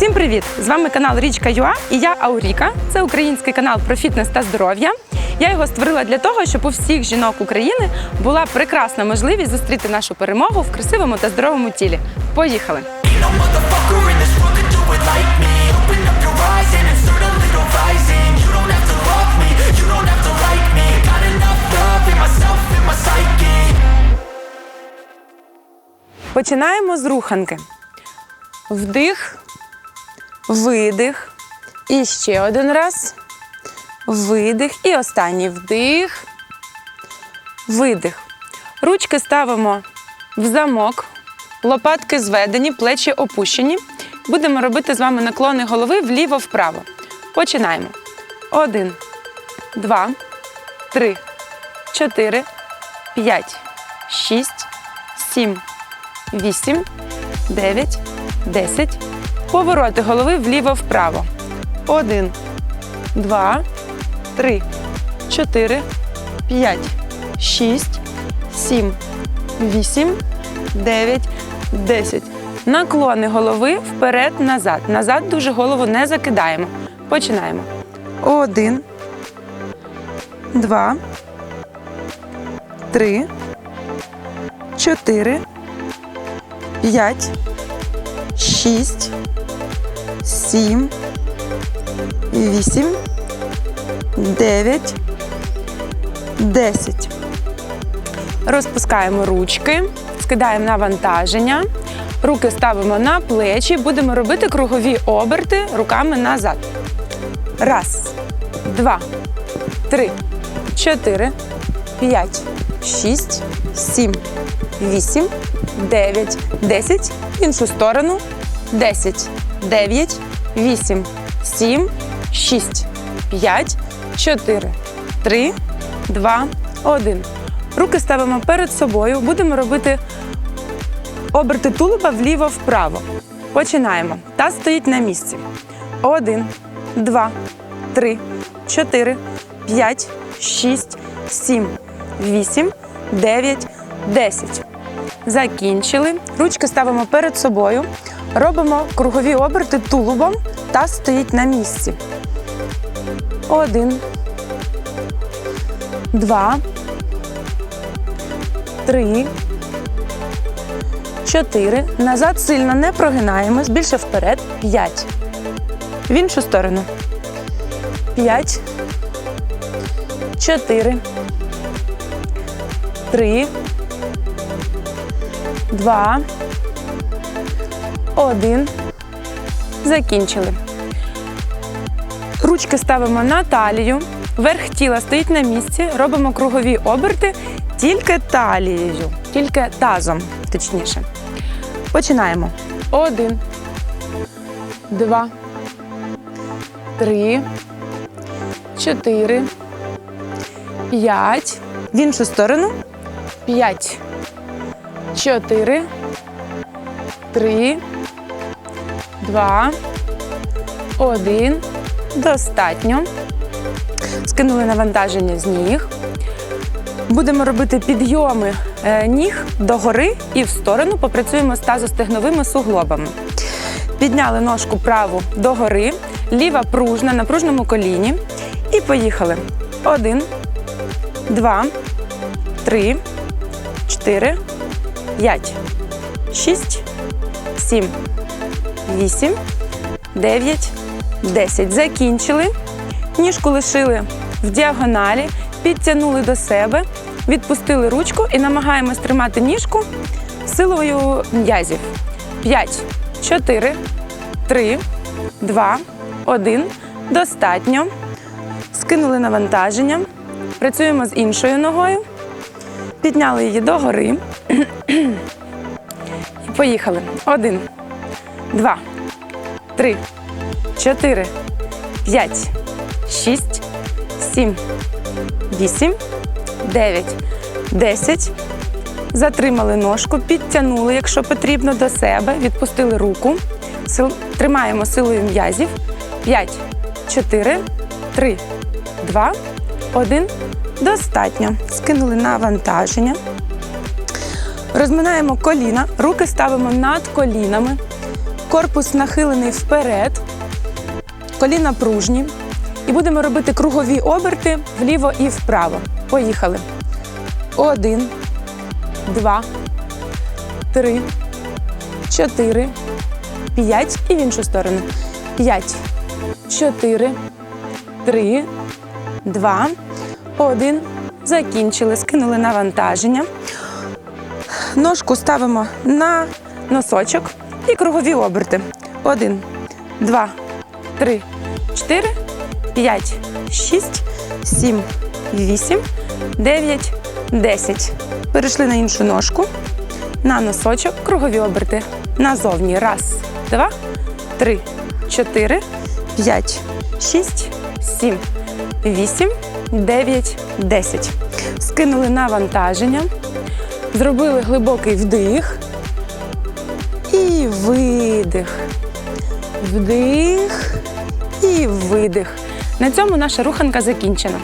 Всім привіт! З вами канал Річка Юа і я Ауріка. Це український канал про фітнес та здоров'я. Я його створила для того, щоб у всіх жінок України була прекрасна можливість зустріти нашу перемогу в красивому та здоровому тілі. Поїхали! Починаємо з руханки. Вдих, видих. І ще один раз. Видих. І останній вдих. Видих. Ручки ставимо в замок, лопатки зведені, плечі опущені. Будемо робити з вами наклони голови вліво-вправо. Починаємо. Один, два, три, чотири, п'ять, шість, сім, вісім, дев'ять, десять. Повороти голови вліво-вправо. Один, два, три, чотири, п'ять, шість, сім, вісім, дев'ять, десять. Наклони голови вперед-назад. Назад дуже голову не закидаємо. Починаємо. Один, два, три, чотири, п'ять, шість, сім, вісім, дев'ять, десять. Розпускаємо ручки, скидаємо навантаження. Руки ставимо на плечі, будемо робити кругові оберти руками назад. Раз, два, три, чотири, п'ять, шість, сім, вісім, дев'ять, десять. Іншу сторону. Десять, дев'ять, вісім, сім, шість, п'ять, чотири, три, два, один. Руки ставимо перед собою. Будемо робити оберти тулуба вліво-вправо. Починаємо. Таз стоїть на місці. Один, два, три, чотири, п'ять, шість, сім, вісім, дев'ять, десять. Закінчили. Ручки ставимо перед собою. Робимо кругові оберти тулубом. Таз стоїть на місці. Один. Два. Три. Чотири. Назад сильно не прогинаємось. Більше вперед. П'ять. В іншу сторону. П'ять. Чотири. Три. Два. Один. Закінчили. Ручки ставимо на талію. Верх тіла стоїть на місці. Робимо кругові оберти тільки талією, тільки тазом, точніше. Починаємо. Один. Два. Три. Чотири. П'ять. В іншу сторону. П'ять. Чотири. Три. Два. Один. Достатньо. Скинули навантаження з ніг. Будемо робити підйоми е, ніг догори і в сторону. Попрацюємо з тазостегновими суглобами. Підняли ножку праву догори, ліва пружна на пружному коліні. І поїхали. Один, два, три, чотири, п'ять, шість, сім, вісім, дев'ять, десять. Закінчили. Ніжку лишили в діагоналі, підтягнули до себе, відпустили ручку і намагаємось тримати ніжку силою м'язів. П'ять, чотири, три, два, один. Достатньо. Скинули навантаження. Працюємо з іншою ногою. Підняли її догори. І поїхали. Один, два, три, чотири, п'ять, шість, сім, вісім, дев'ять, десять. Затримали ножку, підтягнули, якщо потрібно, до себе, відпустили руку. Тримаємо силою м'язів. П'ять, чотири, три, два, один. Достатньо. Скинули навантаження. Розминаємо коліна, руки ставимо над колінами. Корпус нахилений вперед, коліна пружні. І будемо робити кругові оберти вліво і вправо. Поїхали. Один, два, три, чотири, п'ять і в іншу сторону. П'ять, чотири, три, два, один. Закінчили, скинули навантаження. Ножку ставимо на носочок і кругові оберти. Один, два, три, чотири, п'ять, шість, сім, вісім, дев'ять, десять. Перейшли на іншу ножку. На носочок, кругові оберти. Назовні. Раз, два, три, чотири, п'ять, шість, сім, вісім, дев'ять, десять. Скинули навантаження. Зробили глибокий вдих і видих. Вдих і видих. На цьому наша руханка закінчена.